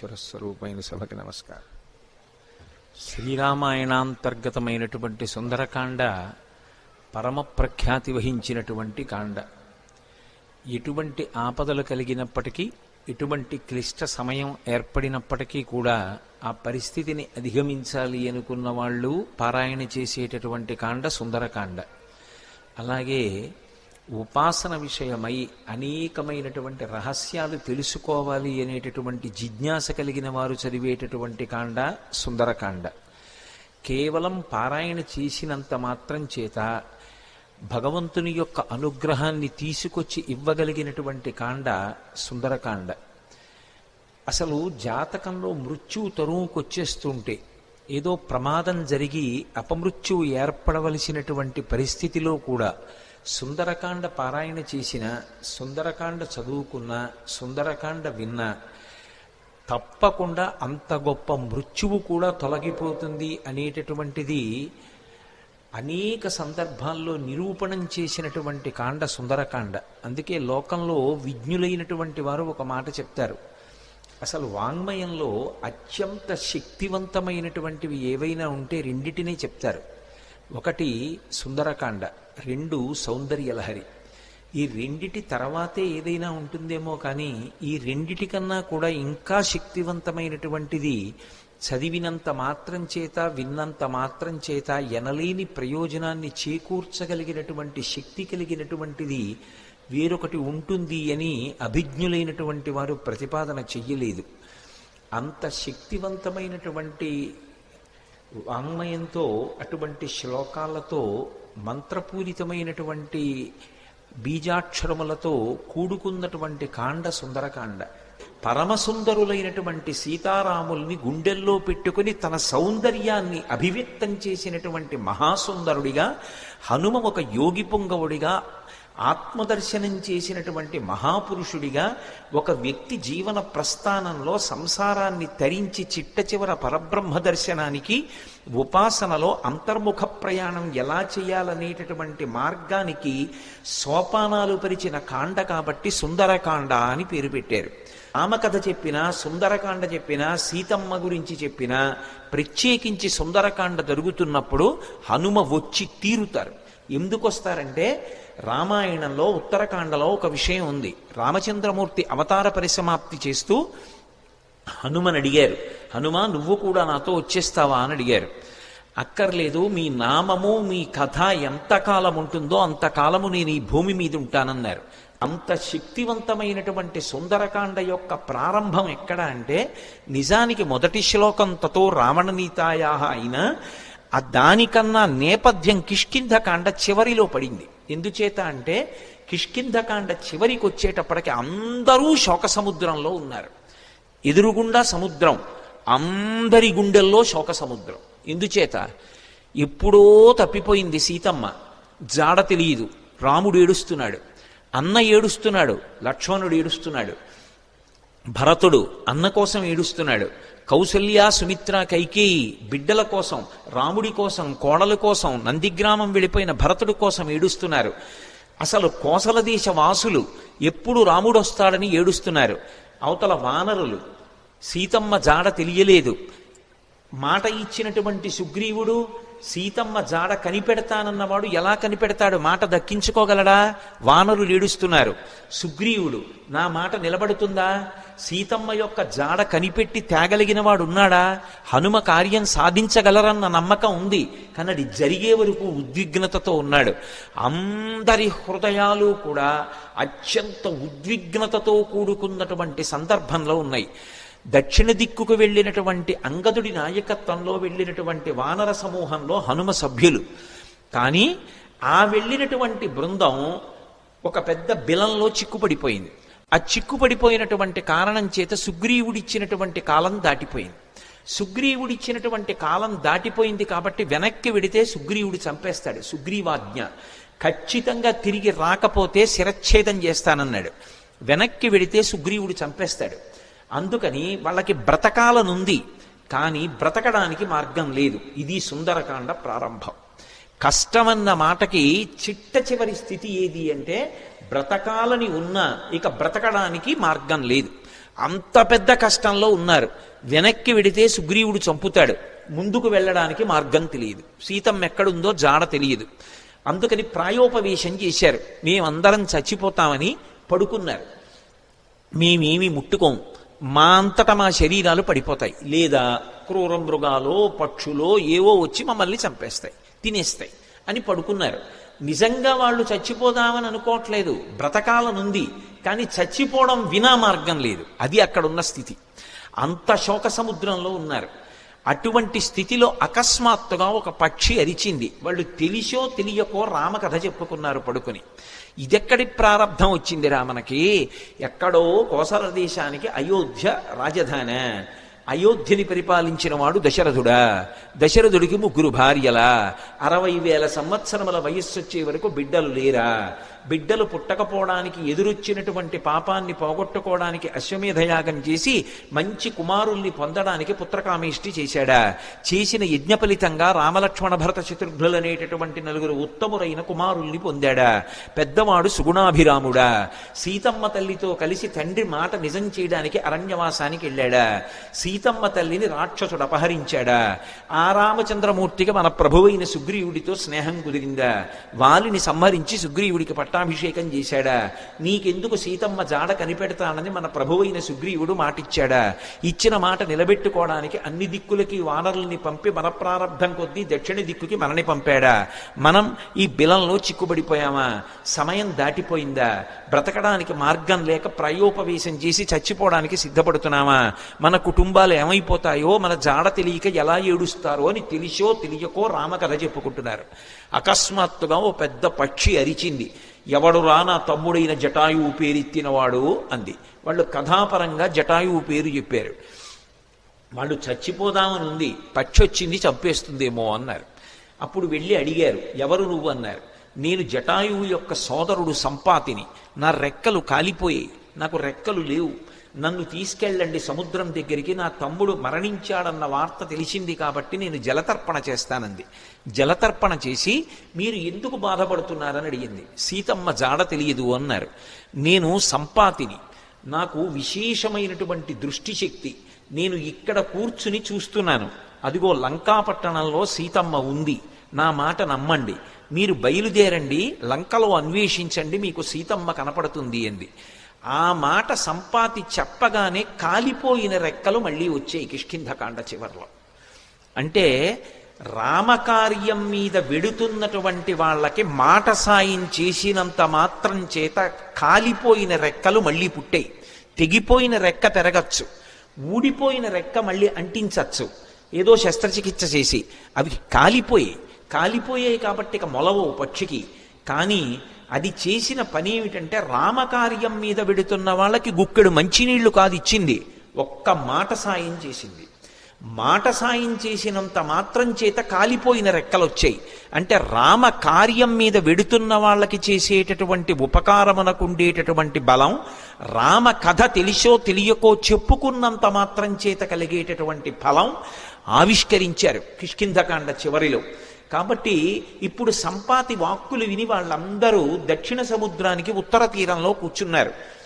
ఈశ్వర స్వరూపమైన సభకి నమస్కారం. శ్రీరామాయణాంతర్గతమైనటువంటి సుందరకాండ పరమ ప్రఖ్యాతి వహించినటువంటి కాండ. ఎటువంటి ఆపదలు కలిగినప్పటికీ ఎటువంటి క్లిష్ట సమయం ఏర్పడినప్పటికీ కూడా ఆ పరిస్థితిని అధిగమించాలి అనుకున్న వాళ్ళు పారాయణ చేసేటటువంటి కాండ సుందరకాండ. అలాగే ఉపాసన విషయమై అనేకమైనటువంటి రహస్యాలు తెలుసుకోవాలి అనేటటువంటి జిజ్ఞాస కలిగిన వారు చదివేటటువంటి కాండ సుందరకాండ. కేవలం పారాయణ చేసినంత మాత్రం చేత భగవంతుని యొక్క అనుగ్రహాన్ని తీసుకొచ్చి ఇవ్వగలిగినటువంటి కాండ సుందరకాండ. అసలు జాతకంలో మృత్యువు తరువుకొచ్చేస్తుంటే ఏదో ప్రమాదం జరిగి అపమృత్యువు ఏర్పడవలసినటువంటి పరిస్థితిలో కూడా సుందరకాండ పారాయణ చేసిన సుందరకాండ చదువుకున్న సుందరకాండ విన్న తప్పకుండా అంత గొప్ప మృత్యువు కూడా తొలగిపోతుంది అనేటటువంటిది అనేక సందర్భాల్లో నిరూపణం చేసినటువంటి కాండ సుందరకాండ. అందుకే లోకంలో విజ్ఞులైనటువంటి వారు ఒక మాట చెప్తారు. అసలు వాంగ్మయంలో అత్యంత శక్తివంతమైనటువంటివి ఏవైనా ఉంటే రెండిటినే చెప్తారు. ఒకటి సుందరకాండ రెండు సౌందర్యలహరి. ఈ రెండిటి తర్వాతే ఏదైనా ఉంటుందేమో కానీ ఈ రెండిటి కన్నా కూడా ఇంకా శక్తివంతమైనటువంటిది చదివినంత మాత్రం చేత విన్నంత మాత్రం చేత ఎనలేని ప్రయోజనాన్ని చేకూర్చగలిగినటువంటి శక్తి కలిగినటువంటిది వేరొకటి ఉంటుంది అని అభిజ్ఞులైనటువంటి వారు ప్రతిపాదన చెయ్యలేదు. అంత శక్తివంతమైనటువంటి వాంగ్మయంతో అటువంటి శ్లోకాలతో మంత్రపూరితమైనటువంటి బీజాక్షరములతో కూడుకున్నటువంటి కాండ సుందరకాండ. పరమసుందరులైనటువంటి సీతారాముల్ని గుండెల్లో పెట్టుకుని తన సౌందర్యాన్ని అభివ్యక్తం చేసినటువంటి మహాసుందరుడిగా హనుమ ఒక యోగి పొంగవుడిగా ఆత్మదర్శనం చేసినటువంటి మహాపురుషుడిగా ఒక వ్యక్తి జీవన ప్రస్థానంలో సంసారాన్ని తరించి చిట్ట చివర పరబ్రహ్మ దర్శనానికి ఉపాసనలో అంతర్ముఖ ప్రయాణం ఎలా చేయాలనేటటువంటి మార్గానికి సోపానాలు పరిచిన కాండ కాబట్టి సుందరకాండ అని పేరు పెట్టారు. రామకథ చెప్పినా సుందరకాండ చెప్పినా సీతమ్మ గురించి చెప్పినా ప్రత్యేకించి సుందరకాండ జరుగుతున్నప్పుడు హనుమ వచ్చి తీరుతారు. ఎందుకు వస్తారంటే రామాయణంలో ఉత్తరకాండలో ఒక విషయం ఉంది. రామచంద్రమూర్తి అవతార పరిసమాప్తి చేస్తూ హనుమని అడిగారు. హనుమ నువ్వు కూడా నాతో వచ్చేస్తావా? అని అడిగారు. అక్కర్లేదు మీ నామము మీ కథ ఎంతకాలం ఉంటుందో అంతకాలము నేను ఈ భూమి మీద ఉంటానన్నారు. అంత శక్తివంతమైనటువంటి సుందరకాండ యొక్క ప్రారంభం ఎక్కడ అంటే నిజానికి మొదటి శ్లోకంతతో రావణనీతాయా అయినా ఆ దానికన్నా నేపథ్యం కిష్కింధకాండ చివరిలో పడింది. ఎందుచేత అంటే కిష్కింధకాండ చివరికి వచ్చేటప్పటికి అందరూ శోక సముద్రంలో ఉన్నారు. ఎదురుగుండా సముద్రం అందరి గుండెల్లో శోక సముద్రం ఎందుచేత? ఎప్పుడో తప్పిపోయింది సీతమ్మ. జాడ తెలియదు. రాముడు ఏడుస్తున్నాడు. అన్న ఏడుస్తున్నాడు. లక్ష్మణుడు ఏడుస్తున్నాడు. భరతుడు అన్న కోసం ఏడుస్తున్నాడు. కౌసల్య సుమిత్ర కైకేయి బిడ్డల కోసం రాముడి కోసం కోడల కోసం నందిగ్రామం వెళ్ళిపోయిన భరతుడి కోసం ఏడుస్తున్నారు. అసలు కోసల దేశ వాసులు ఎప్పుడు రాముడు వస్తాడని ఏడుస్తున్నారు. అవతల వానరులు సీతమ్మ జాడ తెలియలేదు. మాట ఇచ్చినటువంటి సుగ్రీవుడు సీతమ్మ జాడ కనిపెడతానన్నవాడు ఎలా కనిపెడతాడు? మాట దక్కించుకోగలడా? వానరులు ఏడుస్తున్నారు. సుగ్రీవుడు నా మాట నిలబడుతుందా? సీతమ్మ యొక్క జాడ కనిపెట్టి తేగలిగిన వాడు ఉన్నాడా హనుమ కార్యం సాధించగలరన్న నమ్మకం ఉంది. కానీ అది జరిగే వరకు ఉద్విగ్నతతో ఉన్నాడు. అందరి హృదయాలు కూడా అత్యంత ఉద్విగ్నతతో కూడుకున్నటువంటి సందర్భంలో ఉన్నాయి. దక్షిణ దిక్కుకు వెళ్ళినటువంటి అంగదుడి నాయకత్వంలో వెళ్ళినటువంటి వానర సమూహంలో హనుమ సభ్యులు. కానీ ఆ వెళ్ళినటువంటి బృందం ఒక పెద్ద బిలంలో చిక్కుపడిపోయింది. ఆ చిక్కుపడిపోయినటువంటి కారణం చేత సుగ్రీవుడిచ్చినటువంటి కాలం దాటిపోయింది. సుగ్రీవుడిచ్చినటువంటి కాలం దాటిపోయింది కాబట్టి వెనక్కి వెడితే సుగ్రీవుడు చంపేస్తాడు. సుగ్రీవాజ్ఞ. ఖచ్చితంగా తిరిగి రాకపోతే శిరచ్ఛేదం చేస్తానన్నాడు. వెనక్కి వెడితే సుగ్రీవుడు చంపేస్తాడు. అందుకని వాళ్ళకి బ్రతకాలనుంది కానీ బ్రతకడానికి మార్గం లేదు. ఇది సుందరకాండ ప్రారంభం. కష్టమన్న మాటకి చిట్ట చివరి స్థితి ఏది అంటే బ్రతకాలని ఉన్నా ఇక బ్రతకడానికి మార్గం లేదు. అంత పెద్ద కష్టంలో ఉన్నారు. వెనక్కి వెడితే సుగ్రీవుడు చంపుతాడు. ముందుకు వెళ్ళడానికి మార్గం తెలియదు. సీతమ్మ ఎక్కడుందో జాడ తెలియదు. అందుకని ప్రాయోపవేశం చేశారు. మేమందరం చచ్చిపోతామని పడుకున్నారు. మేమేమి ముట్టుకోము. మా అంతటా మా శరీరాలు పడిపోతాయి. లేదా క్రూర మృగాలో పక్షులో ఏవో వచ్చి మమ్మల్ని చంపేస్తాయి తినేస్తాయి అని పడుకున్నారు. నిజంగా వాళ్ళు చచ్చిపోదామని అనుకోవట్లేదు. బ్రతకాలనుంది. కానీ చచ్చిపోవడం వినా మార్గం లేదు. అది అక్కడున్న స్థితి. అంత శోక సముద్రంలో ఉన్నారు. అటువంటి స్థితిలో అకస్మాత్తుగా ఒక పక్షి అరిచింది. వాళ్ళు తెలిసో తెలియకో రామకథ చెప్పుకున్నారు పడుకుని. ఇదెక్కడి ప్రారంధం వచ్చిందిరా మనకి ఎక్కడో కోసల దేశానికి అయోధ్య రాజధాని. అయోధ్యని పరిపాలించిన వాడు దశరథుడా. దశరథుడికి ముగ్గురు భార్యలా. అరవై వేల సంవత్సరముల వయస్సు వచ్చే వరకు బిడ్డలు లేరా? బిడ్డలు పుట్టకపోవడానికి ఎదురొచ్చినటువంటి పాపాన్ని పోగొట్టుకోవడానికి అశ్వమేధయాగం చేసి మంచి కుమారుల్ని పొందడానికి పుత్రకామేష్టి చేశాడా? చేసిన యజ్ఞ ఫలితంగా రామలక్ష్మణ భరత చతుర్భులనేటటువంటి నలుగురు ఉత్తమురైన కుమారుల్ని పొందాడా? పెద్దవాడు సుగుణాభిరాముడా. సీతమ్మ తల్లితో కలిసి తండ్రి మాట నిజం చేయడానికి అరణ్యవాసానికి వెళ్ళాడా? సీతమ్మ తల్లిని రాక్షసుడు అపహరించాడా? ఆ రామచంద్రమూర్తికి మన ప్రభువైన సుగ్రీవుడితో స్నేహం కుదిరిందా? వాలిని సంహరించి సుగ్రీవుడికి పట్టాభిషేకం చేశాడా? నీకెందుకు సీతమ్మ జాడ కనిపెడతానని మన ప్రభువైన సుగ్రీవుడు మాటిచ్చాడా? ఇచ్చిన మాట నిలబెట్టుకోవడానికి అన్ని దిక్కులకి వానరుల్ని పంపి మన ప్రారంధం కొద్దీ దక్షిణ దిక్కుకి మనని పంపాడా? మనం ఈ బిలంలో చిక్కుబడిపోయామా? సమయం దాటిపోయిందా? బ్రతకడానికి మార్గం లేక ప్రయోపవేశం చేసి చచ్చిపోవడానికి సిద్ధపడుతున్నామా? మన కుటుంబాలు ఏమైపోతాయో మన జాడ తెలియక ఎలా ఏడుస్తారో అని తెలిసో తెలియకో రామకథ చెప్పుకుంటున్నారు. అకస్మాత్తుగా ఓ పెద్ద పక్షి అరిచింది. ఎవడురా నా తమ్ముడైన జటాయువు పేరెత్తినవాడు అంది. వాళ్ళు కథాపరంగా జటాయువు పేరు చెప్పారు. వాళ్ళు చచ్చిపోదామని ఉంది పచ్చొచ్చింది చంపేస్తుందేమో అన్నారు. అప్పుడు వెళ్ళి అడిగారు ఎవరు నువ్వు అన్నారు. నేను జటాయువు యొక్క సోదరుడు సంపాతిని. నా రెక్కలు కాలిపోయాయి నాకు రెక్కలు లేవు. నన్ను తీసుకెళ్ళండి సముద్రం దగ్గరికి నా తమ్ముడు మరణించాడన్న వార్త తెలిసింది కాబట్టి నేను జలతర్పణ చేస్తానంది. జలతర్పణ చేసి మీరు ఎందుకు బాధపడుతున్నారని అడిగింది. సీతమ్మ జాడ తెలియదు అన్నారు. నేను సంపాతిని నాకు విశేషమైనటువంటి దృష్టి శక్తి నేను ఇక్కడ కూర్చుని చూస్తున్నాను. అదిగో లంకాపట్టణంలో సీతమ్మ ఉంది. నా మాట నమ్మండి. మీరు బయలుదేరండి లంకలో అన్వేషించండి మీకు సీతమ్మ కనపడుతుంది అంది. ఆ మాట సంపాతి చెప్పగానే కాలిపోయిన రెక్కలు మళ్ళీ వచ్చాయి కిష్కింధకాండ చివరిలో. అంటే రామకార్యం మీద వెడుతున్నటువంటి వాళ్ళకి మాట సాయం చేసినంత మాత్రం చేత కాలిపోయిన రెక్కలు మళ్ళీ పుట్టాయి తెగిపోయిన రెక్క పెరగచ్చు. ఊడిపోయిన రెక్క మళ్ళీ అంటించచ్చు. ఏదో శస్త్రచికిత్స చేసి. అవి కాలిపోయాయి. కాలిపోయాయి కాబట్టి ఇక మొలవవు పక్షికి. కానీ అది చేసిన పని ఏమిటంటే రామకార్యం మీద వెడుతున్న వాళ్ళకి గుక్కెడు మంచినీళ్ళు కాదు ఇచ్చింది. ఒక్క మాట సాయం చేసింది. మాట సాయం చేసినంత మాత్రం చేత కాలిపోయిన రెక్కలు వచ్చాయి అంటే రామ కార్యం మీద వెడుతున్న వాళ్ళకి చేసేటటువంటి ఉపకారమునకు ఉండేటటువంటి బలం రామ కథ తెలిసో తెలియకో చెప్పుకున్నంత మాత్రం చేత కలిగేటటువంటి ఫలం ఆవిష్కరించారు కిష్కింధకాండ చివరిలో. కాబట్టి ఇప్పుడు సంపాతి వాక్కులు విని వాళ్ళందరూ దక్షిణ సముద్రానికి ఉత్తర తీరంలో కూర్చున్నారు.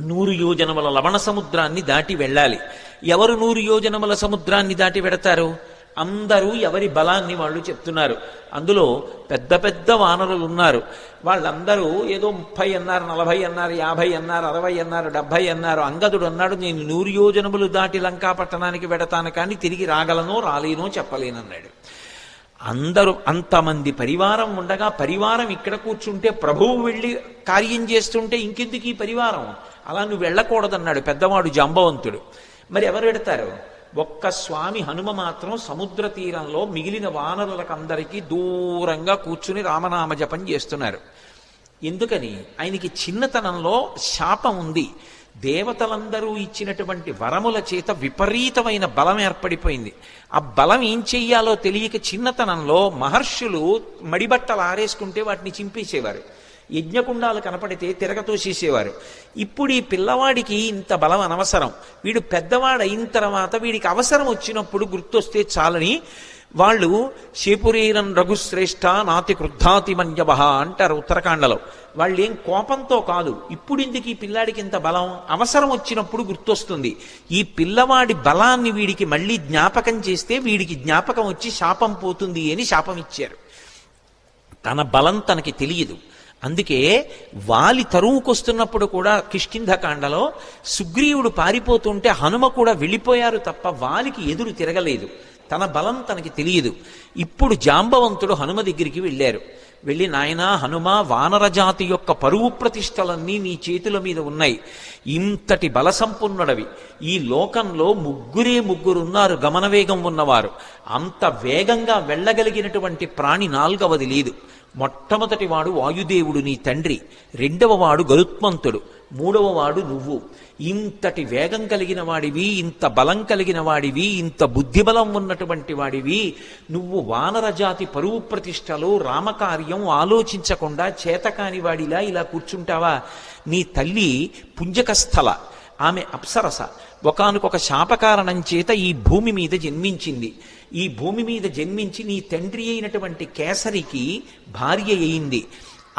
నూరు యోజనముల లవణ సముద్రాన్ని దాటి వెళ్ళాలి. ఎవరు నూరు యోజనముల సముద్రాన్ని దాటి వెడతారు? అందరూ ఎవరి బలాన్ని వాళ్ళు చెప్తున్నారు. అందులో పెద్ద పెద్ద వానరులు ఉన్నారు. వాళ్ళందరూ ఏదో ముప్పై అన్నారు నలభై అన్నారు యాభై అన్నారు అరవై అన్నారు డెబ్భై అన్నారు అంగదుడు అన్నాడు నేను నూరు యోజనములు దాటి లంకా పట్టణానికి వెడతాను కానీ తిరిగి రాగలనో రాలేనో చెప్పలేనన్నాడు. అందరూ అంతమంది పరివారం ఉండగా పరివారం ఇక్కడ కూర్చుంటే ప్రభువు వెళ్ళి కార్యం చేస్తుంటే ఇంకెందుకు ఈ పరివారం? అలా నువ్వు వెళ్ళకూడదన్నాడు పెద్దవాడు జంబవంతుడు. మరి ఎవరు పెడతారు ఒక్క స్వామి హనుమ మాత్రం సముద్ర తీరంలో మిగిలిన వానరులకందరికీ దూరంగా కూర్చుని రామనామ జపం చేస్తున్నారు. ఎందుకని? ఆయనకి చిన్నతనంలో శాపం ఉంది. దేవతలందరూ ఇచ్చినటువంటి వరముల చేత విపరీతమైన బలం ఏర్పడిపోయింది. ఆ బలం ఏం చెయ్యాలో తెలియక చిన్నతనంలో మహర్షులు మడిబట్టలు ఆరేసుకుంటే వాటిని చింపేసేవారు. యజ్ఞకుండాలు కనపడితే తిరగతోసేసేవారు ఇప్పుడు ఈ పిల్లవాడికి ఇంత బలం అనవసరం. వీడు పెద్దవాడు అయిన తర్వాత వీడికి అవసరం వచ్చినప్పుడు గుర్తొస్తే చాలని వాళ్ళు శేపురీరం రఘుశ్రేష్ఠ నాతి క్రుద్ధాతి మన్యవ అంటారు ఉత్తరాఖండలో వాళ్ళు ఏం కోపంతో కాదు. ఇప్పుడు ఇందుకు ఈ పిల్లాడికి ఇంత బలం? అవసరం వచ్చినప్పుడు గుర్తొస్తుంది. ఈ పిల్లవాడి బలాన్ని వీడికి మళ్ళీ జ్ఞాపకం చేస్తే వీడికి జ్ఞాపకం వచ్చి శాపం పోతుంది అని శాపం ఇచ్చారు. తన బలం తనకి తెలియదు. అందుకే వాలి తరువుకొస్తున్నప్పుడు కూడా కిష్కింధకాండలో సుగ్రీవుడు పారిపోతుంటే హనుమ కూడా వెళ్ళిపోయారు తప్ప వాలికి ఎదురు తిరగలేదు. తన బలం తనకి తెలియదు. ఇప్పుడు జాంబవంతుడు హనుమ దగ్గరికి వెళ్ళారు. వెళ్ళి నాయనా హనుమ వానరజాతి యొక్క పరువు ప్రతిష్టలన్నీ నీ చేతుల మీద ఉన్నాయి. ఇంతటి బలసంపన్నుడవి. ఈ లోకంలో ముగ్గురే ముగ్గురున్నారు గమనవేగం ఉన్నవారు. అంత వేగంగా వెళ్ళగలిగినటువంటి ప్రాణి నాలుగవది లేదు. మొట్టమొదటి వాడు వాయుదేవుడు నీ తండ్రి. రెండవ వాడు గరుత్మంతుడు. మూడవ వాడు నువ్వు. ఇంతటి వేగం కలిగిన వాడివి ఇంత బలం కలిగిన వాడివి ఇంత బుద్ధిబలం ఉన్నటువంటి వాడివి. నువ్వు వానరజాతి పరువు ప్రతిష్టలో రామకార్యం ఆలోచించకుండా చేతకాని వాడిలా ఇలా కూర్చుంటావా? నీ తల్లి పుంజకస్థల ఆమె అప్సరస. ఒకనకొక శాపకారణం చేత ఈ భూమి మీద జన్మించింది. ఈ భూమి మీద జన్మించి నీ తండ్రి అయినటువంటి కేసరికి భార్య అయింది.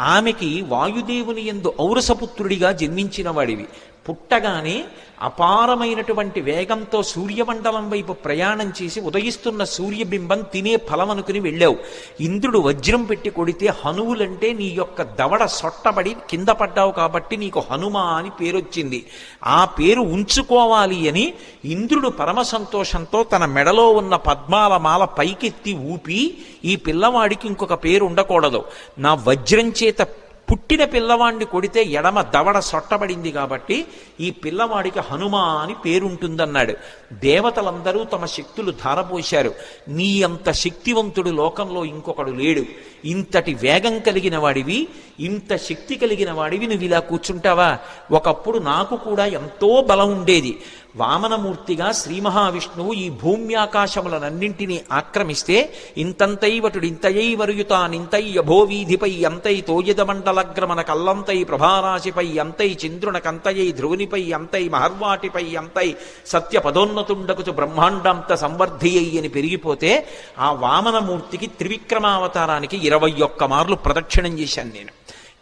ఆమెకి వాయుదేవుని ఎందు ఔరసపుత్రుడిగా జన్మించిన వాడివి. పుట్టగానే అపారమైనటువంటి వేగంతో సూర్యమండలం వైపు ప్రయాణం చేసి ఉదయిస్తున్న సూర్యబింబం తినే ఫలం అనుకుని వెళ్ళావు. ఇంద్రుడు వజ్రం పెట్టి కొడితే హనువులంటే నీ యొక్క దవడ సొట్టబడి కింద పడ్డావు కాబట్టి నీకు హనుమ అని పేరొచ్చింది. ఆ పేరు ఉంచుకోవాలి అని ఇంద్రుడు పరమ సంతోషంతో తన మెడలో ఉన్న పద్మాల మాల పైకెత్తి ఊపి ఈ పిల్లవాడికి ఇంకొక పేరు ఉండకూడదు. నా వజ్రం చేత పుట్టిన పిల్లవాడిని కొడితే ఎడమ దవడ సొట్టబడింది కాబట్టి ఈ పిల్లవాడికి హనుమ అని పేరుంటుందన్నాడు. దేవతలందరూ తమ శక్తులు ధారపోశారు. నీ అంత శక్తివంతుడు లోకంలో ఇంకొకడు లేడు. ఇంతటి వేగం కలిగిన వాడివి ఇంత శక్తి కలిగిన వాడివి నువ్వు ఇలా కూర్చుంటావా? ఒకప్పుడు నాకు కూడా ఎంతో బలం ఉండేది. వామనమూర్తిగా శ్రీ మహావిష్ణువు ఈ భూమ్యాకాశములనన్నింటినీ ఆక్రమిస్తే ఇంతంతైవటుడు ఇంతయై వరుయుతానింతై యభోవీధిపై అంతై తోయదమండలగ్రమణ కల్లంతై ప్రభారాశిపై అంతై చంద్రునకంతయై ధ్రువునిపై అంతై మహర్వాటిపై అంతై సత్య పదోన్నతుండకుచు బ్రహ్మాండంత సంవర్ధియ్యి అని పెరిగిపోతే ఆ వామనమూర్తికి త్రివిక్రమావతారానికి ఇరవై ఒక్క మార్లు ప్రదక్షిణం చేశాను నేను.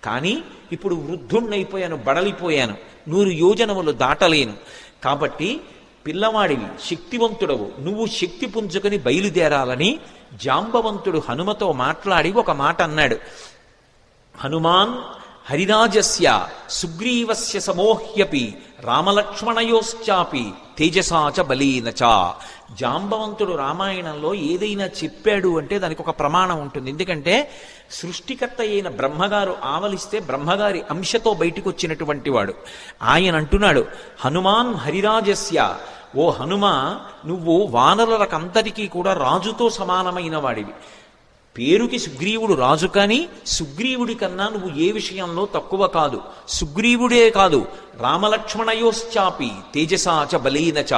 కానీ ఇప్పుడు వృద్ధుణ్ణైపోయాను బడలిపోయాను. నూరు యోజనములు దాటలేను. కాబట్టి పిల్లవాడివి శక్తివంతుడవు. నువ్వు శక్తి పుంజుకొని బయలుదేరాలని జాంబవంతుడు హనుమతో మాట్లాడి ఒక మాట అన్నాడు. హనుమాన్ హరిరాజస్య సుగ్రీవస్య సమోహ్యపి రామలక్ష్మణయోశ్చాపి తేజసాచ బలీనచ జాంబవంతుడు రామాయణంలో ఏదైనా చెప్పాడు అంటే దానికి ఒక ప్రమాణం ఉంటుంది. ఎందుకంటే సృష్టికర్త అయిన బ్రహ్మగారు ఆవలిస్తే బ్రహ్మగారి అంశతో బయటికి వచ్చినటువంటి వాడు. ఆయన అంటున్నాడు హనుమాన్ హరిరాజస్య ఓ హనుమ నువ్వు వానరులకంతటికీ కూడా రాజుతో సమానమైన వాడివి. పేరుకి సుగ్రీవుడు రాజు కానీ సుగ్రీవుడి కన్నా నువ్వు ఏ విషయంలో తక్కువ కాదు. సుగ్రీవుడే కాదు రామలక్ష్మణయోశ్చాపి తేజసాచ బలీనచ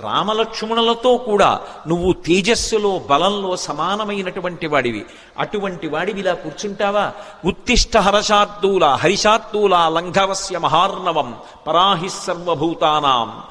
రామలక్ష్మణులతో కూడా నువ్వు తేజస్సులో బలంలో సమానమైనటువంటి వాడివి. అటువంటి వాడివి ఇలా కూర్చుంటావా? ఉత్తిష్ట హరశార్దూల హరిశార్దూల లంఘవస్య మహార్ణవం పరాహి సర్వభూతానాం.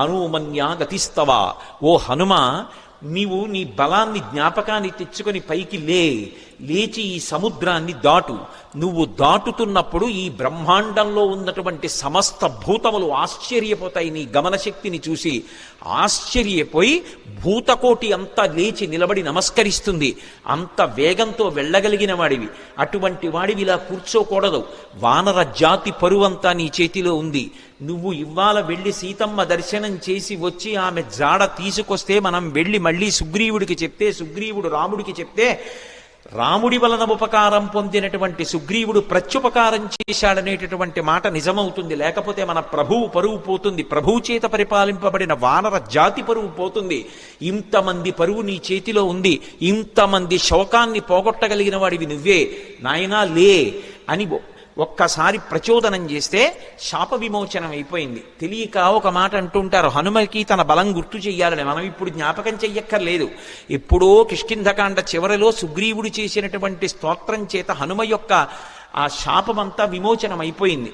హనుమన్యా గతిస్తవ? ఓ హనుమ నీవు నీ బలాన్ని జ్ఞాపకాన్ని తెచ్చుకొని పైకి లే. లేచి ఈ సముద్రాన్ని దాటు. నువ్వు దాటుతున్నప్పుడు ఈ బ్రహ్మాండంలో ఉన్నటువంటి సమస్త భూతములు ఆశ్చర్యపోతాయి నీ గమనశక్తిని చూసి. ఆశ్చర్యపోయి భూతకోటి అంతా లేచి నిలబడి నమస్కరిస్తుంది. అంత వేగంతో వెళ్ళగలిగిన వాడివి. అటువంటి వాడివి ఇలా కూర్చోకూడదు. వానర జాతి పరువంతా నీ చేతిలో ఉంది. నువ్వు ఇవాళ వెళ్ళి సీతమ్మ దర్శనం చేసి వచ్చి ఆమె జాడ తీసుకొస్తే మనం వెళ్ళి మళ్ళీ సుగ్రీవుడికి చెప్తే సుగ్రీవుడు రాముడికి చెప్తే రాముడి వలన ఉపకారం పొందినటువంటి సుగ్రీవుడు ప్రత్యుపకారం చేశాడనేటటువంటి మాట నిజమవుతుంది. లేకపోతే మన ప్రభువు పరువు పోతుంది. ప్రభువు చేత పరిపాలింపబడిన వానర జాతి పరువు పోతుంది. ఇంతమంది పరువు నీ చేతిలో ఉంది. ఇంతమంది శోకాన్ని పోగొట్టగలిగిన వాడివి నువ్వే. నాయనా లే అని ఒక్కసారి ప్రచోదనం చేస్తే శాప విమోచనం అయిపోయింది. తెలియక ఒక మాట అంటుంటారు హనుమకి తన బలం గుర్తు చెయ్యాలని మనం ఇప్పుడు జ్ఞాపకం చెయ్యక్కర్లేదు. ఎప్పుడో కిష్కింధకాండ చివరిలో సుగ్రీవుడు చేసినటువంటి స్తోత్రం చేత హనుమ యొక్క ఆ శాపమంతా విమోచనం అయిపోయింది.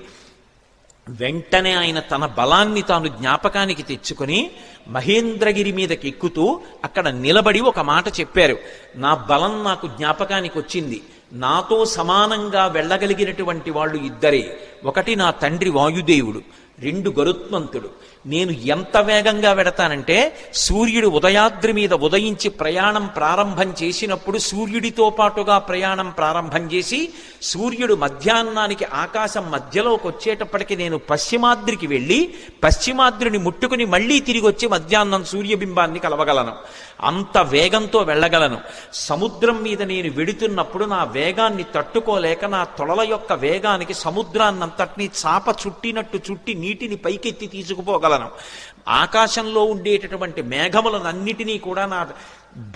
వెంటనే ఆయన తన బలాన్ని తాను జ్ఞాపకానికి తెచ్చుకొని మహేంద్రగిరి మీదకి ఎక్కుతూ అక్కడ నిలబడి ఒక మాట చెప్పారు. నా బలం నాకు జ్ఞాపకానికి వచ్చింది. నాతో సమానంగా వెళ్ళగలిగినటువంటి వాళ్ళు ఇద్దరే. ఒకటి నా తండ్రి వాయుదేవుడు రెండు గరుత్మంతుడు. నేను ఎంత వేగంగా వెడతానంటే సూర్యుడు ఉదయాద్రి మీద ఉదయించి ప్రయాణం ప్రారంభం చేసినప్పుడు సూర్యుడితో పాటుగా ప్రయాణం ప్రారంభం చేసి సూర్యుడు మధ్యాహ్నానికి ఆకాశం మధ్యలోకి వచ్చేటప్పటికి నేను పశ్చిమాద్రికి వెళ్ళి పశ్చిమాద్రిని ముట్టుకుని మళ్ళీ తిరిగి వచ్చి మధ్యాహ్నం సూర్యబింబాన్ని కలవగలను. అంత వేగంతో వెళ్ళగలను. సముద్రం మీద నేను వెడుతున్నప్పుడు నా వేగాన్ని తట్టుకోలేక నా తొడల యొక్క వేగానికి సముద్రాన్నంతటినీ చాప చుట్టినట్టు చుట్టి నీటిని పైకెత్తి తీసుకుపోగలను. ఆకాశంలో ఉండేటటువంటి మేఘములనన్నిటినీ కూడా నా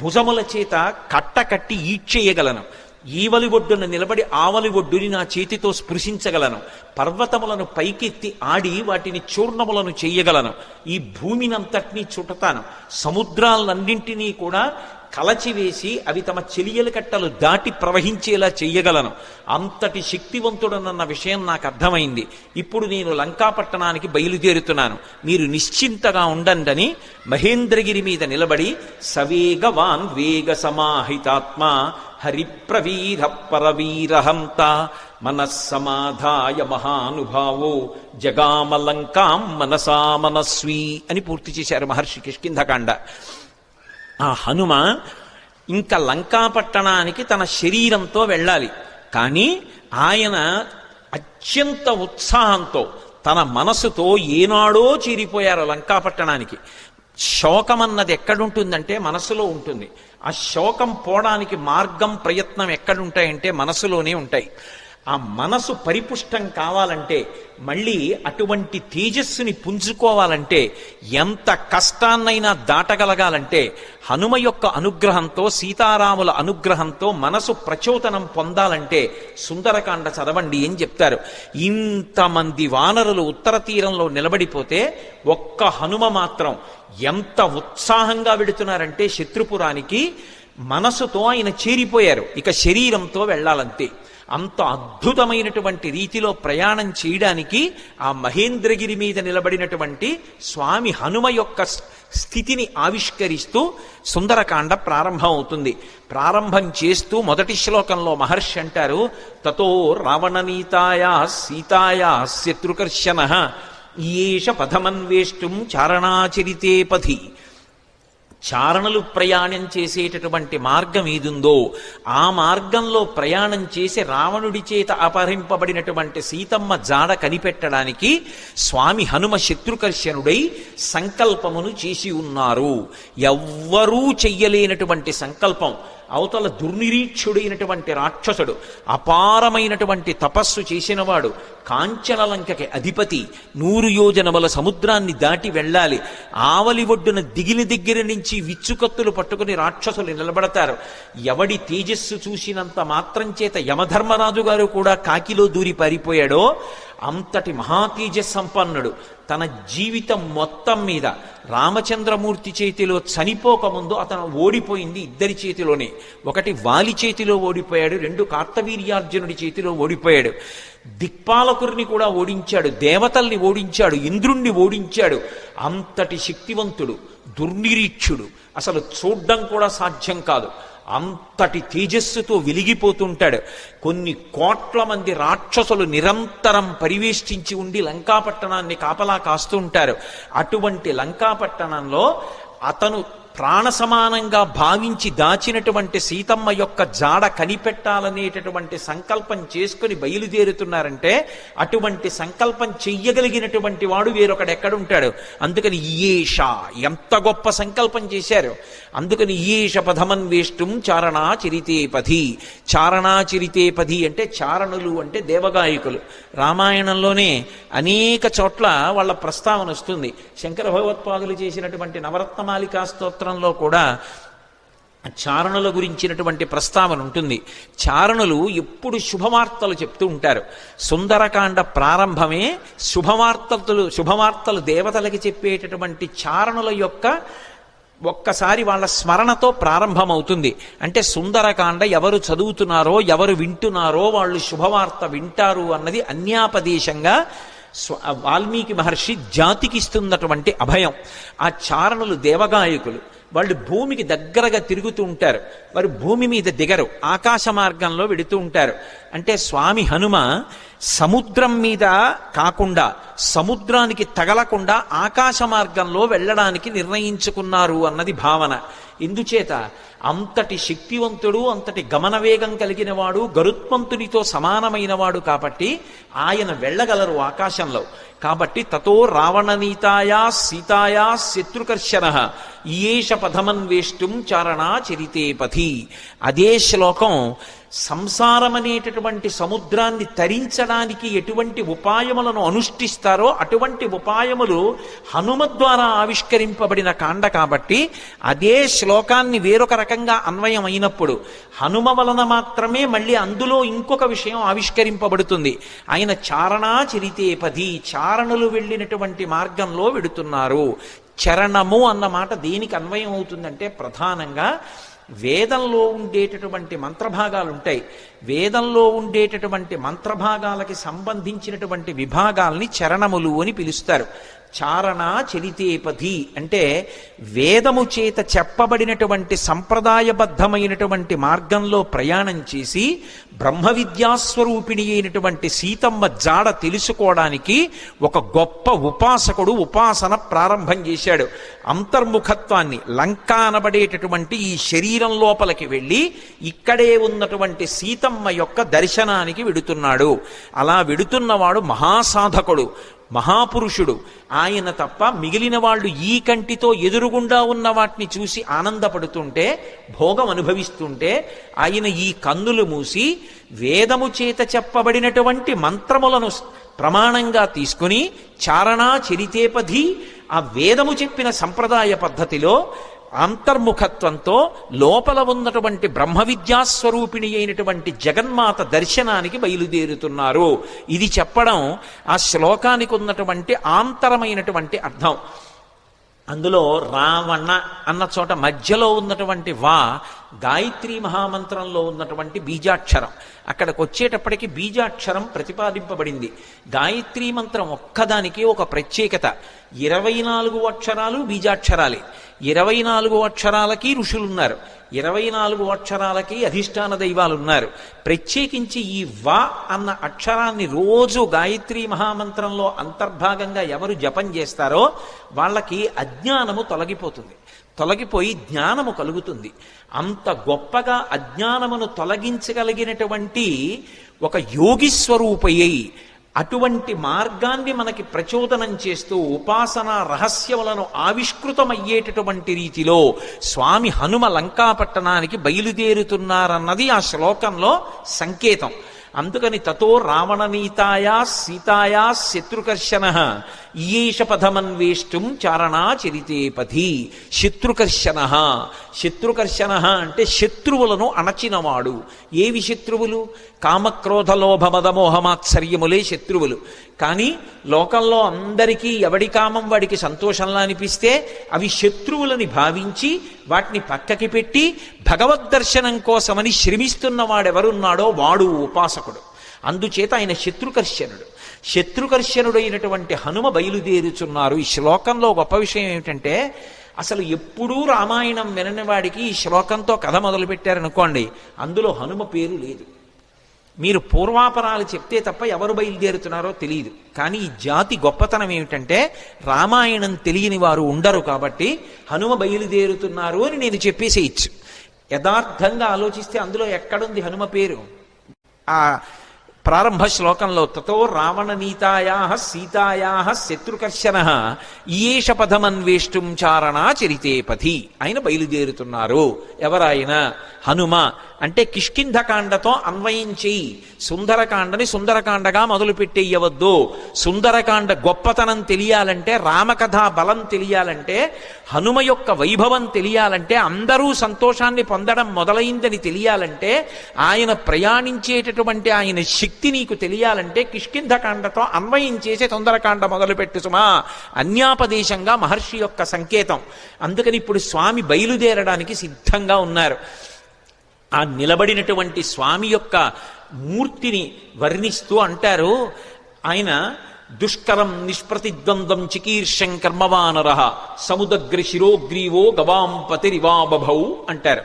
భుజముల చేత కట్టకట్టి ఈడ్చేయగలను. ఈవలి ఒడ్డున నిలబడి ఆవలి ఒడ్డుని నా చేతితో స్పృశించగలను. పర్వతములను పైకెత్తి ఆడి వాటిని చూర్ణములను చెయ్యగలను ఈ భూమినంతటినీ చుటతాను సముద్రాలన్నింటినీ కూడా కలచివేసి అవి తమ చెలియల కట్టలు దాటి ప్రవహించేలా చెయ్యగలను అంతటి శక్తివంతుడనన్న విషయం నాకు అర్థమైంది. ఇప్పుడు నేను లంకాపట్టణానికి బయలుదేరుతున్నాను. మీరు నిశ్చింతగా ఉండండని మహేంద్రగిరి మీద నిలబడి సవేగవాన్ వేగ సమాహితాత్మ హరిప్రవీర పరవీరహంత మనస్సమాధాయ మహానుభావో జగామలంకాం మనసా మనస్వీ అని పూర్తి చేశారు మహర్షి కిష్కింధకాండ. ఆ హనుమ ఇంకా లంకాపట్టణానికి తన శరీరంతో వెళ్ళాలి. కానీ ఆయన అత్యంత ఉత్సాహంతో తన మనసుతో ఏనాడో చేరిపోయారు లంకాపట్టణానికి శోకమన్నది ఎక్కడుంటుందంటే మనసులో ఉంటుంది. ఆ శోకం పోవడానికి మార్గం ప్రయత్నం ఎక్కడుంటాయంటే మనసులోనే ఉంటాయి. ఆ మనసు పరిపుష్టం కావాలంటే మళ్ళీ అటువంటి తేజస్సుని పుంజుకోవాలంటే ఎంత కష్టాన్నైనా దాటగలగాలంటే హనుమ యొక్క అనుగ్రహంతో సీతారాముల అనుగ్రహంతో మనసు ప్రచోదనం పొందాలంటే సుందరకాండ చదవండి అని చెప్తారు? ఇంతమంది వానరులు ఉత్తర తీరంలో నిలబడిపోతే ఒక్క హనుమ మాత్రం ఎంత ఉత్సాహంగా వెడుతున్నారంటే శత్రుపురానికి మనసుతో ఆయన చేరిపోయారు. ఇక శరీరంతో వెళ్ళాలంతే. అంత అద్భుతమైనటువంటి రీతిలో ప్రయాణం చేయడానికి ఆ మహేంద్రగిరి మీద నిలబడినటువంటి స్వామి హనుమ యొక్క స్థితిని ఆవిష్కరిస్తూ సుందరకాండ ప్రారంభం అవుతుంది ప్రారంభం చేస్తూ మొదటి శ్లోకంలో మహర్షి అంటారు తతో రావణనీతాయ సీతాయ శత్రుకర్షణ ఈయేష పథమన్వేష్టం చారణాచరితే పథి చారణలు ప్రయాణం చేసేటటువంటి మార్గం ఏదుందో ఆ మార్గంలో ప్రయాణం చేసి రావణుడి చేత అపహరింపబడినటువంటి సీతమ్మ జాడ కనిపెట్టడానికి స్వామి హనుమ శత్రుకర్షణుడై సంకల్పమును చేసి ఉన్నారు. ఎవ్వరూ చెయ్యలేనటువంటి సంకల్పం. అవతల దుర్నిరీక్షుడైనటువంటి రాక్షసుడు అపారమైనటువంటి తపస్సు చేసినవాడు కాంచనలంకకి అధిపతి నూరు యోజనముల సముద్రాన్ని దాటి వెళ్ళాలి. ఆవలి ఒడ్డున దిగిన దగ్గర నుంచి విచ్చుకత్తులు పట్టుకుని రాక్షసులు నిలబడతారు. ఎవడి తేజస్సు చూసినంత మాత్రం చేత యమధర్మరాజు గారు కూడా కాకిలో దూరి పారిపోయాడో అంతటి మహాతేజస్ సంపన్నుడు తన జీవితం మొత్తం మీద రామచంద్రమూర్తి చేతిలో చనిపోకముందు అతను ఓడిపోయింది ఇద్దరి చేతిలోనే. ఒకటి వాలి చేతిలో ఓడిపోయాడు రెండు కార్తవీర్యార్జునుడి చేతిలో ఓడిపోయాడు. దిక్పాలకురిని కూడా ఓడించాడు దేవతల్ని ఓడించాడు ఇంద్రుణ్ణి ఓడించాడు. అంతటి శక్తివంతుడు దుర్నిరీక్షుడు. అసలు చూడ్డం కూడా సాధ్యం కాదు. అంతటి తేజస్సుతో వెలిగిపోతుంటాడు. కొన్ని కోట్ల మంది రాక్షసులు నిరంతరం పరివేష్టించి ఉండి లంకాపట్టణాన్ని కాపలా కాస్తూ ఉంటారు అటువంటి లంకాపట్టణంలో అతను ప్రాణ సమానంగా భావించి దాచినటువంటి సీతమ్మ యొక్క జాడ కనిపెట్టాలనేటటువంటి సంకల్పం చేసుకుని బయలుదేరుతున్నారంటే అటువంటి సంకల్పం చెయ్యగలిగినటువంటి వాడు వేరొకడు ఎక్కడుంటాడు? అందుకని ఈయేష ఎంత గొప్ప సంకల్పం చేశారు. అందుకని ఈయేష పథమన్వేష్టం చారణా చరితే పథి చారణా చరితే పథి అంటే చారణులు అంటే దేవగాయకులు. రామాయణంలోనే అనేక చోట్ల వాళ్ళ ప్రస్తావన వస్తుంది. శంకర భగవత్పాదులు చేసినటువంటి నవరత్నమాలికా స్తోత్రంలో కూడా చారణుల గురించినటువంటి ప్రస్తావన ఉంటుంది. చారణులు ఎప్పుడు శుభవార్తలు చెప్తూ ఉంటారు. సుందరకాండ ప్రారంభమే శుభవార్తలు శుభవార్తలు దేవతలకి చెప్పేటటువంటి చారణుల యొక్క ఒక్కసారి వాళ్ళ స్మరణతో ప్రారంభమవుతుంది. అంటే సుందరకాండ ఎవరు చదువుతున్నారో ఎవరు వింటున్నారో వాళ్ళు శుభవార్త వింటారు అన్నది అన్యాపదేశంగా వాల్మీకి మహర్షి జాతికి ఇస్తున్నటువంటి అభయం. ఆ చారణులు దేవగాయకులు. వాళ్ళు భూమికి దగ్గరగా తిరుగుతూ ఉంటారు. వారు భూమి మీద దిగరు. ఆకాశ మార్గంలో వెడుతూ ఉంటారు. అంటే స్వామి హనుమ సముద్రం మీద కాకుండా సముద్రానికి తగలకుండా ఆకాశ మార్గంలో వెళ్ళడానికి నిర్ణయించుకున్నారు అన్నది భావన. ఎందుచేత అంతటి శక్తివంతుడు అంతటి గమనవేగం కలిగిన వాడు గరుత్మంతునితో సమానమైన వాడు కాబట్టి ఆయన వెళ్ళగలరు ఆకాశంలో. కాబట్టి తతో రావణనీతాయా సీతాయా శత్రుకర్షణ. ఈయేష పథమన్వేష్టం చారణా చరితే పథి. అదే శ్లోకం సంసారమనేటటువంటి సముద్రాన్ని తరించడానికి ఎటువంటి ఉపాయములను అనుష్ఠిస్తారో అటువంటి ఉపాయములు హనుమ ద్వారా ఆవిష్కరింపబడిన కాండ కాబట్టి అదే శ్లోకాన్ని వేరొక రకంగా అన్వయం అయినప్పుడు హనుమ వలన మాత్రమే మళ్ళీ అందులో ఇంకొక విషయం ఆవిష్కరింపబడుతుంది. ఆయన చారణా చరితే పది చారణులు వెళ్ళినటువంటి మార్గంలో వెడుతున్నారు. చరణము అన్న మాట దేనికి అన్వయం అవుతుందంటే ప్రధానంగా వేదంలో ఉండేటటువంటి మంత్రభాగాలు ఉంటాయి. వేదంలో ఉండేటటువంటి మంత్రభాగాలకి సంబంధించినటువంటి విభాగాల్ని చరణములు అని పిలుస్తారు. చారణ చరితేపధి అంటే వేదము చేత చెప్పబడినటువంటి సంప్రదాయబద్ధమైనటువంటి మార్గంలో ప్రయాణం చేసి బ్రహ్మ విద్యాస్వరూపిణి అయినటువంటి సీతమ్మ జాడ తెలుసుకోవడానికి ఒక గొప్ప ఉపాసకుడు ఉపాసన ప్రారంభం చేశాడు. అంతర్ముఖత్వాన్ని లంక అనబడేటటువంటి ఈ శరీరం లోపలికి వెళ్ళి ఇక్కడే ఉన్నటువంటి సీతమ్మ యొక్క దర్శనానికి విడుతున్నాడు. అలా విడుతున్నవాడు మహాసాధకుడు. మహాపురుషుడు. ఆయన తప్ప మిగిలిన వాళ్ళు ఈ కంటితో ఎదురుగుండా ఉన్న వాటిని చూసి ఆనందపడుతుంటే భోగం అనుభవిస్తుంటే ఆయన ఈ కన్నులు మూసి వేదము చేత చెప్పబడినటువంటి మంత్రములను ప్రమాణంగా తీసుకుని చారణా చరితేపధి ఆ వేదము చెప్పిన సంప్రదాయ పద్ధతిలో అంతర్ముఖత్వంతో లోపల ఉన్నటువంటి బ్రహ్మ విద్యాస్వరూపిణి అయినటువంటి జగన్మాత దర్శనానికి బయలుదేరుతున్నారు. ఇది చెప్పడం ఆ శ్లోకానికి ఉన్నటువంటి ఆంతరమైనటువంటి అర్థం. అందులో రావణ అన్న చోట మధ్యలో ఉన్నటువంటి వా గాయత్రి మహామంత్రంలో ఉన్నటువంటి బీజాక్షరం. అక్కడికి వచ్చేటప్పటికి బీజాక్షరం ప్రతిపాదింపబడింది. గాయత్రి మంత్రం ఒక్కదానికి ఒక ప్రత్యేకత. ఇరవై నాలుగు అక్షరాలు బీజాక్షరాలే. ఇరవై నాలుగు అక్షరాలకి ఋషులున్నారు. ఇరవై నాలుగు అక్షరాలకి అధిష్టాన దైవాలు ఉన్నారు ప్రత్యేకించి ఈ వా అన్న అక్షరాన్ని రోజు గాయత్రి మహామంత్రంలో అంతర్భాగంగా ఎవరు జపం చేస్తారో వాళ్ళకి అజ్ఞానము తొలగిపోతుంది. తొలగిపోయి జ్ఞానము కలుగుతుంది. అంత గొప్పగా అజ్ఞానమును తొలగించగలిగినటువంటి ఒక యోగి స్వరూపయ్యి అటువంటి మార్గాన్ని మనకి ప్రచోదనం చేస్తూ ఉపాసన రహస్యములను ఆవిష్కృతమయ్యేటటువంటి రీతిలో స్వామి హనుమ లంకాపట్టణానికి బయలుదేరుతున్నారన్నది ఆ శ్లోకంలో సంకేతం. అందుకని తతో రావణనీతాయా సీతాయా శత్రుకర్షణ ఈయేష పథమన్వేష్టం చారణా పథి శత్రుకర్షణ. శత్రుకర్షణ అంటే శత్రువులను అణచినవాడు. ఏవి శత్రువులు? కామక్రోధ లోభ మదమోహమాత్సర్యములే శత్రువులు. కానీ లోకంలో అందరికీ ఎవడి కామం వాడికి సంతోషంలా అనిపిస్తే అవి శత్రువులని భావించి వాటిని పక్కకి పెట్టి భగవద్ దర్శనం కోసమని శ్రమిస్తున్న వాడెవరున్నాడో వాడు ఉపాసకుడు. అందుచేత ఆయన శత్రుకర్షణుడు. శత్రుకర్షణుడైనటువంటి హనుమ బయలుదేరుచున్నారు. ఈ శ్లోకంలో గొప్ప విషయం ఏమిటంటే అసలు ఎప్పుడూ రామాయణం వినని వాడికి ఈ శ్లోకంతో కథ మొదలుపెట్టారనుకోండి అందులో హనుమ పేరు లేదు. మీరు పూర్వాపరాలు చెప్తే తప్ప ఎవరు బయలుదేరుతున్నారో తెలియదు. కానీ ఈ జాతి గొప్పతనం ఏమిటంటే రామాయణం తెలియని వారు ఉండరు కాబట్టి హనుమ బయలుదేరుతున్నారు అని నేను చెప్పేసేయచ్చు. యథార్థంగా ఆలోచిస్తే అందులో ఎక్కడుంది హనుమ పేరు? ఆ ప్రారంభ శ్లోకంలో తతో రావణనీతాయా సీతాయా శత్రుకర్షణ ఈయేష పథమన్వేష్టం చారణా చరితే పథి ఆయన బయలుదేరుతున్నారు. ఎవరాయన? హనుమ. అంటే కిష్కింధకాండతో అన్వయం చేయి. సుందరకాండని సుందరకాండగా మొదలుపెట్టేయవద్దు. సుందరకాండ గొప్పతనం తెలియాలంటే రామకథ బలం తెలియాలంటే హనుమ యొక్క వైభవం తెలియాలంటే అందరూ సంతోషాన్ని పొందడం మొదలైందని తెలియాలంటే ఆయన ప్రయాణించేటటువంటి ఆయన శక్తి నీకు తెలియాలంటే కిష్కింధకాండతో అన్వయం చేసే తొందరకాండ మొదలుపెట్టు సుమా. అన్యాపదేశంగా మహర్షి యొక్క సంకేతం. అందుకని ఇప్పుడు స్వామి బయలుదేరడానికి సిద్ధంగా ఉన్నారు. ఆ నిలబడినటువంటి స్వామి యొక్క మూర్తిని వర్ణిస్తూ అంటారు ఆయన దుష్కరం నిష్ప్రతిద్వంద్వం చికీర్షం కర్మవానర సముదగ్రి శిరోగ్రీవో గవాంపతి రివాబభౌ అంటారు.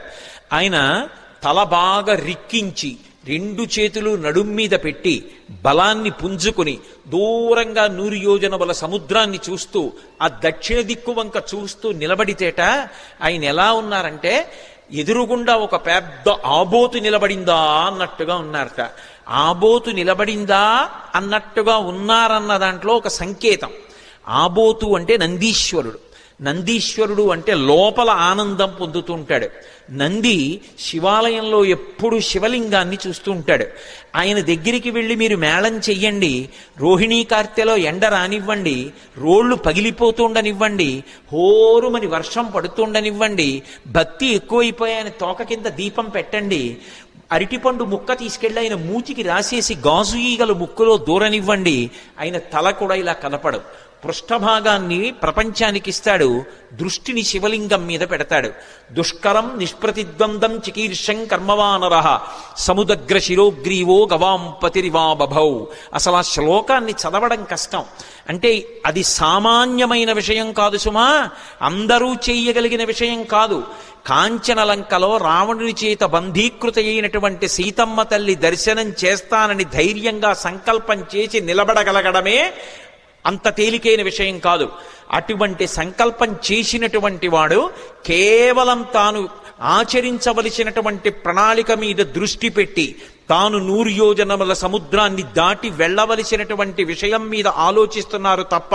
ఆయన తల బాగా రిక్కించి రెండు చేతులు నడుం మీద పెట్టి బలాన్ని పుంజుకుని దూరంగా నూరు యోజనముల సముద్రాన్ని చూస్తూ ఆ దక్షిణ దిక్కు వంక చూస్తూ నిలబడితేట ఆయన ఎలా ఉన్నారంటే ఎదురుగుండా ఒక పెద్ద ఆబోతు నిలబడిందా అన్నట్టుగా ఉన్నారట. ఆబోతు నిలబడిందా అన్నట్టుగా ఉన్నారన్న దాంట్లో ఒక సంకేతం. ఆబోతు అంటే నందీశ్వరుడు. నందీశ్వరుడు అంటే లోపల ఆనందం పొందుతూ ఉంటాడు నంది శివాలయంలో ఎప్పుడు శివలింగాన్ని చూస్తూ ఉంటాడు. ఆయన దగ్గరికి వెళ్ళి మీరు మేళం చెయ్యండి రోహిణీ కార్తెలో ఎండ రానివ్వండి రోళ్ళు పగిలిపోతుండనివ్వండి హోరుమని వర్షం పడుతుండనివ్వండి భక్తి ఎక్కువైపోయాయని తోక కింద దీపం పెట్టండి అరటిపండు ముక్క తీసుకెళ్ళి ఆయన మూతికి రాసేసి గాజు ఈగలు ముక్కులో దూరనివ్వండి ఆయన తల కూడా ఇలా కనపడదు పృష్ఠభాగాన్ని ప్రపంచానికి ఇస్తాడు దృష్టిని శివలింగం మీద పెడతాడు. దుష్కరం నిష్ప్రతిద్వందం చికీర్షం కర్మవానర సముదగ్ర శిరోగ్రీవో గవాంపతిరివా బభౌ. అసలు ఆ శ్లోకాన్ని చదవడం కష్టం. అంటే అది సామాన్యమైన విషయం కాదు సుమా అందరూ చేయగలిగిన విషయం కాదు. కాంచనలంకలో రావణుని చేత బంధీకృత అయినటువంటి సీతమ్మ తల్లి దర్శనం చేస్తానని ధైర్యంగా సంకల్పం చేసి నిలబడగలగడమే అంత తేలికైన విషయం కాదు. అటువంటి సంకల్పం చేసినటువంటి వాడు కేవలం తాను ఆచరించవలసినటువంటి ప్రణాళిక మీద దృష్టి పెట్టి తాను నూరు యోజనముల సముద్రాన్ని దాటి వెళ్ళవలసినటువంటి విషయం మీద ఆలోచిస్తున్నారు తప్ప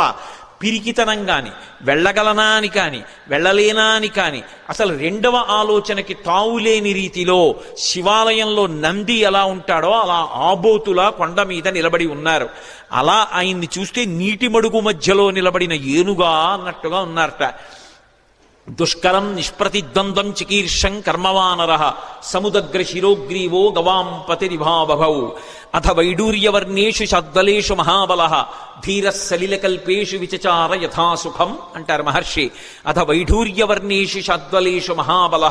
పిరికితనం కానీ వెళ్ళగలనా అని కానీ వెళ్ళలేనా అని కానీ అసలు రెండవ ఆలోచనకి తావులేని రీతిలో శివాలయంలో నంది ఎలా ఉంటాడో అలా ఆబోతులా కొండ మీద నిలబడి ఉన్నారు. అలా ఆయన్ని చూస్తే నీటి మడుగు మధ్యలో నిలబడిన ఏనుగా అన్నట్టుగా ఉన్నారట. దుష్కరం నిష్ప్రతిద్వంద్వం చికీర్షం కర్మవానర సముదగ్ర శిరోగ్రీవో గవాంపతిరిభాబభౌ అథ వైడూర్యవర్ణేషు శద్వలేషు మహాబల ధీర సలిలకల్పేషు విచచార యథాసుఖం అంటారు మహర్షి అథ వైఢూర్యవర్ణేషు శద్వలేషు మహాబల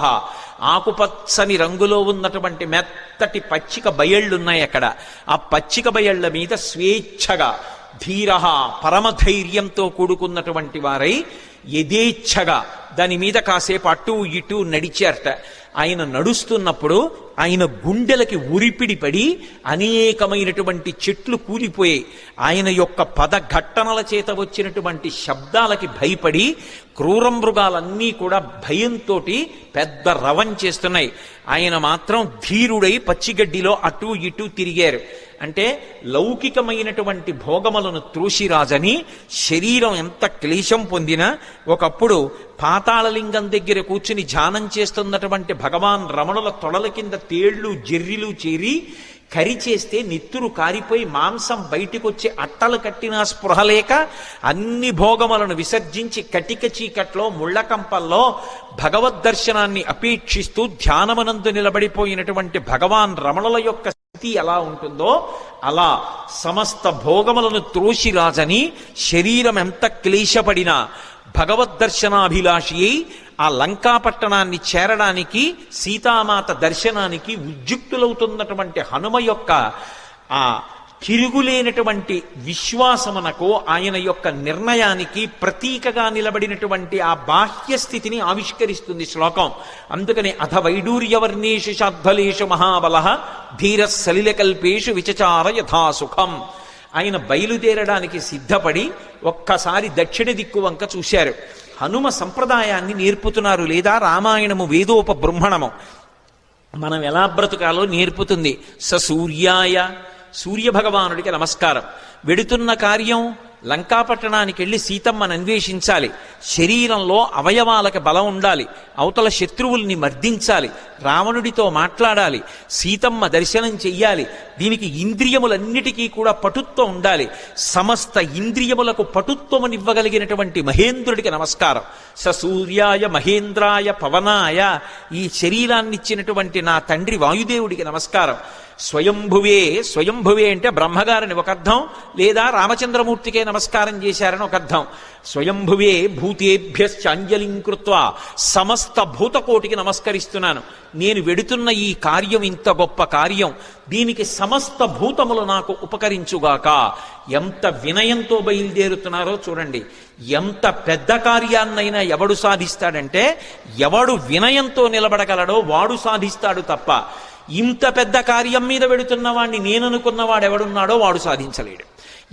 ఆకుపచ్చని రంగులో ఉన్నటువంటి మెత్తటి పచ్చిక బయళ్ళున్నాయి అక్కడ ఆ పచ్చిక బయళ్ళ మీద స్వేచ్ఛగా ధీర పరమధైర్యంతో కూడుకున్నటువంటి వారై యథేచ్ఛగా. దాని మీద కాసేపు అటు ఇటు నడిచారట ఆయన నడుస్తున్నప్పుడు ఆయన గుండెలకి ఉరిపిడి పడి అనేకమైనటువంటి చెట్లు కూలిపోయాయి. ఆయన యొక్క పద ఘట్టనల చేత వచ్చినటువంటి శబ్దాలకి భయపడి క్రూర మృగాలన్నీ కూడా భయంతో పెద్ద రవం చేస్తున్నాయి. ఆయన మాత్రం ధీరుడై పచ్చిగడ్డిలో అటు ఇటు తిరిగారు. అంటే లౌకికమైనటువంటి భోగములను త్రోసిరాజని శరీరం ఎంత క్లేశం పొందినా ఒకప్పుడు పాతాళలింగం దగ్గర కూర్చుని ధ్యానం చేస్తున్నటువంటి భగవాన్ రమణుల తొడల కింద తేళ్ళు జెర్రిలు చేరి కరిచేస్తే చేస్తే కారిపోయి మాంసం బయటికొచ్చి అట్టలు కట్టిన స్పృహ లేక అన్ని భోగములను విసర్జించి కటిక చీకట్లో ముళ్ళకంపల్లో భగవద్ దర్శనాన్ని అపేక్షిస్తూ ధ్యానమనందు నిలబడిపోయినటువంటి భగవాన్ రమణుల యొక్క స్థితి ఎలా ఉంటుందో అలా సమస్త భోగములను త్రోసిరాజని శరీరం ఎంత క్లేశపడినా భగవద్దర్శనాభిలాషి అయి ఆ లంకాపట్టణాన్ని చేరడానికి సీతామాత దర్శనానికి ఉద్యుక్తులవుతున్నటువంటి హనుమ యొక్క ఆ తిరుగులేనటువంటి విశ్వాసమునకు ఆయన యొక్క నిర్ణయానికి ప్రతీకగా నిలబడినటువంటి ఆ బాహ్య స్థితిని ఆవిష్కరిస్తుంది శ్లోకం. అందుకని అథ వైడూర్యవర్ణేషు శాద్ధలేషు మహాబల ధీర సలిలకల్పేషు విచచార యథాసుఖం ఆయన బయలుదేరడానికి సిద్ధపడి ఒక్కసారి దక్షిణ దిక్కు వంక చూశారు. హనుమ సంప్రదాయాన్ని నేర్పుతున్నారు లేదా? రామాయణము వేదోప బ్రహ్మణము మనం ఎలా బ్రతుకాలో నేర్పుతుంది. స సూర్యాయ సూర్యభగవానుడికి నమస్కారం. వెడుతున్న కార్యం లంకాపట్టణానికి వెళ్ళి సీతమ్మను అన్వేషించాలి. శరీరంలో అవయవాలకు బలం ఉండాలి. అవతల శత్రువుల్ని మర్దించాలి. రావణుడితో మాట్లాడాలి. సీతమ్మ దర్శనం చెయ్యాలి. దీనికి ఇంద్రియములన్నిటికీ కూడా పటుత్వం ఉండాలి. సమస్త ఇంద్రియములకు పటుత్వమునివ్వగలిగినటువంటి మహేంద్రుడికి నమస్కారం. ససూర్యాయ సూర్యాయ మహేంద్రాయ పవనాయ ఈ శరీరాన్నిచ్చినటువంటి నా తండ్రి వాయుదేవుడికి నమస్కారం. స్వయంభువే స్వయంభువే అంటే బ్రహ్మగారిని ఒక అర్థం లేదా రామచంద్రమూర్తికే నమస్కారం చేశారని ఒక అర్థం. స్వయంభువే భూతేభ్యశ్చ అంజలిం సమస్త భూతకోటికి నమస్కరిస్తున్నాను. నేను వెడుతున్న ఈ కార్యం ఇంత గొప్ప కార్యం. దీనికి సమస్త భూతములు నాకు ఉపకరించుగాక. ఎంత వినయంతో బయలుదేరుతున్నారో చూడండి. ఎంత పెద్ద కార్యాన్నైనా ఎవడు సాధిస్తాడంటే ఎవడు వినయంతో నిలబడగలడో వాడు సాధిస్తాడు తప్ప. ఇంత పెద్ద కార్యం మీద పెడుతున్నవాడిని నేననుకున్నవాడు ఎవడున్నాడో వాడు సాధించలేడు.